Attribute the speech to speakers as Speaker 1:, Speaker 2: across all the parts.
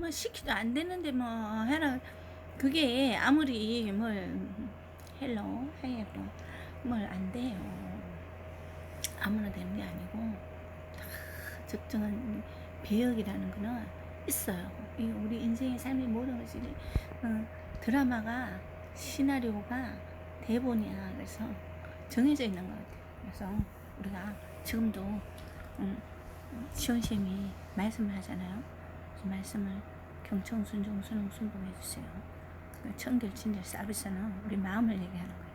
Speaker 1: 뭐 시키도 안 되는데 뭐 해라. 그게 아무리 뭘 헬로 하이로 뭘 안 돼요. 아무나 되는 게 아니고 다 적정한 배역이라는 거는 있어요. 이 우리 인생의 삶의 모든 것이 어, 드라마가 시나리오가 대본이야. 그래서 정해져 있는 것 같아요. 그래서 우리가 지금도 음, 시원 쌤이 말씀을 하잖아요 그 말씀을 경청 순종 순응 순봉해 주세요. 그 청결 진절 서비스는 우리 마음을 얘기하는 거예요.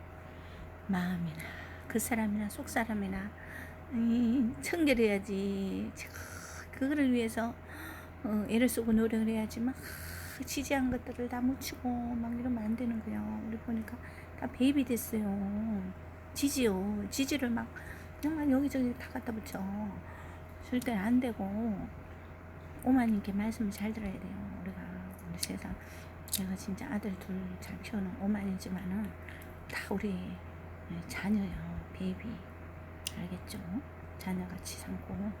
Speaker 1: 마음이나 그 사람이나 속 사람이나 이 청결해야지. 그거를 위해서 어, 애를 쓰고 노력을 해야지 막 지지한 것들을 다 묻히고 막 이러면 안 되는 거예요. 우리 보니까 다 베이비 됐어요. 지지요. 지지를 막 그냥 여기저기 다 갖다 붙여. 절대 안 되고 오마님께 말씀을 잘 들어야 돼요. 우리가 우리 세상 내가 진짜 아들 둘 잘 키우는 오마이지만은 다 우리 자녀예요. 베이비 알겠죠? 자녀같이 삼고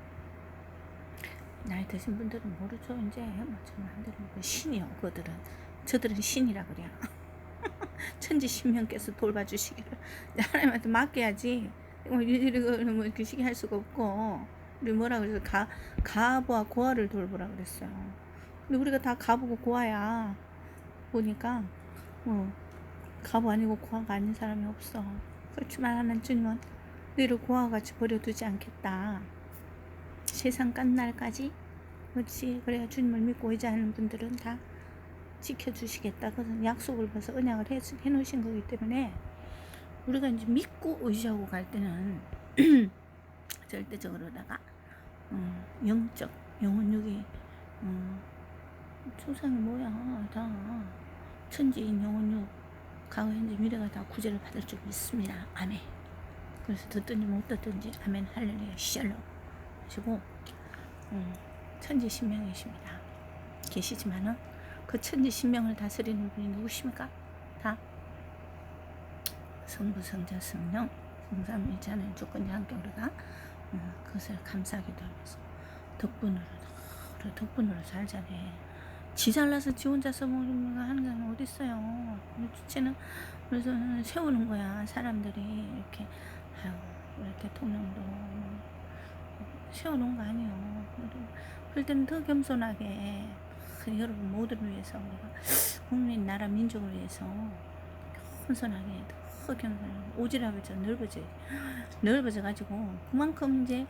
Speaker 1: 나이 드신 분들은 모르죠. 이제 뭐안 되는 거 신이요. 그들은 저들은 신이라 그래요. 천지 신명께서 돌봐주시기를 하나님한테 맡겨야지. 뭐 이거 뭐 이렇게 시기 할 수가 없고 우리 뭐 라 그래서 가 가부와 고아를 돌보라 그랬어요. 근데 우리가 다 가부고 고아야 보니까 뭐 가부 아니고 고아가 아닌 사람이 없어. 그렇지만 하나님 주님은 너희를 고아와 같이 버려두지 않겠다. 세상 끝날까지 그렇지 그래야 주님을 믿고 의지하는 분들은 다 지켜주시겠다. 그래서 약속을 벌써 언약을 해, 해놓으신 거기 때문에 우리가 이제 믿고 의지하고 갈 때는 절대적으로다가 어, 영적 영혼육이 어, 초상이 뭐야 다. 천지인 영혼육 과거 현재 미래가 다 구제를 받을 줄 믿습니다. 아멘. 그래서 듣든지 못 듣든지 아멘 할렐루야 샬롬 하시고 음, 천지 신명이십니다. 계시지만은 그 천지 신명을 다스리는 분이 누구십니까? 다? 성부 성자 성령 성삼일자는 조건이 함께 우리가 어, 그것을 감사하기도 하면서 덕분으로 우리 덕분으로 살자네. 지 잘나서 지 혼자서 먹는 거 하는 게 어디 있어요? 주체는 그래서 세우는 거야 사람들이 이렇게 아유 우리 대통령도 세워놓은 거 아니에요. 그럴 때는 더 겸손하게 그 여러분 모두를 위해서 우리가 국민 나라 민족을 위해서 겸손하게 좀 넓어져. 넓어져 가지고 그만큼 이제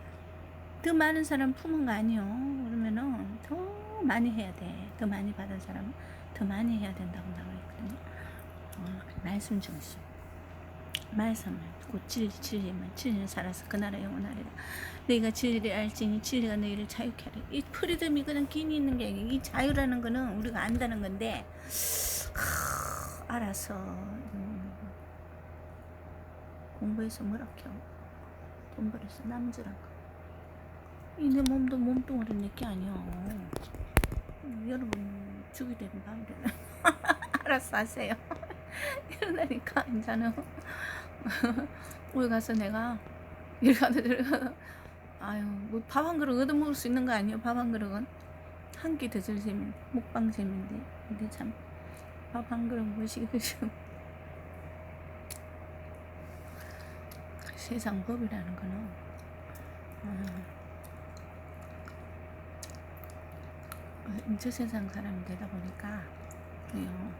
Speaker 1: 더 많은 사람 품은 거 아니요. 그러면은 더 많이 해야 돼더 많이 받은 사람은 더 많이 해야 된다고 나와 있거든요. 어, 말씀 중심 말씀을 곧 진리 진리만 진리를 살아서 그 나라 영원하리라. 너희가 진리를 알지니 진리가 너희를 자유케 하리. 이 프리덤이 그냥 괜히 있는 게 아니라 이 자유라는 거는 우리가 안다는 건데 하, 알아서 음, 공부해서 뭐라켜 돈 벌어서 남주란 거. 이내 몸도 몸뚱아리 내게 아니야. 음, 여러분 죽이 밤 되는. 알았어 하세요. 이러다니까 이제는 우리 가서 내가 일 가서 들어가서 아유 뭐 밥 한 그릇 얻어 먹을 수 있는 거 아니에요? 밥 한 그릇은 한 끼 드실 셈인 먹방 셈인데 근데 참 밥 한 그릇 뭐시기 드시고 세상 법이라는 거는 음, 저 세상 사람이 되다 보니까 이, 어,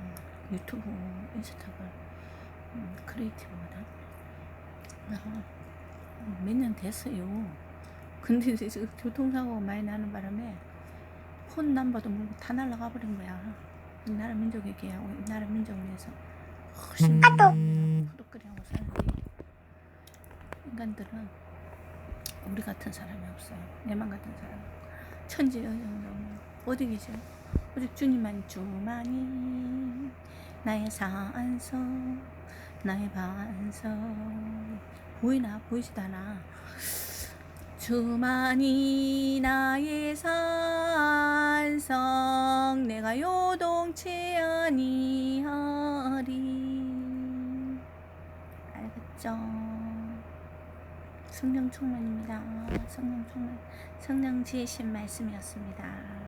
Speaker 1: 음, 유튜브, 인스타그램, 음, 크리에이티브거든. 몇 년 됐어요. 근데 이제 교통사고가 많이 나는 바람에 폰 남바도 모르고 다 날라가 버린 거야. 이 나라 민족에게 하고 이 나라 민족을 위해서 훨씬 부득거리하고 사는데 인간들은 우리 같은 사람이 없어요. 내만 같은 사람. 천지여정정 어디 계세요? 오직 주님만 주만이 나의 산소 나의 반석 보이나 않아 주만이 나의 산성 내가 요동치 아니하리 알겠죠? 성령 충만입니다. 성령 충만, 성령 지혜신 말씀이었습니다.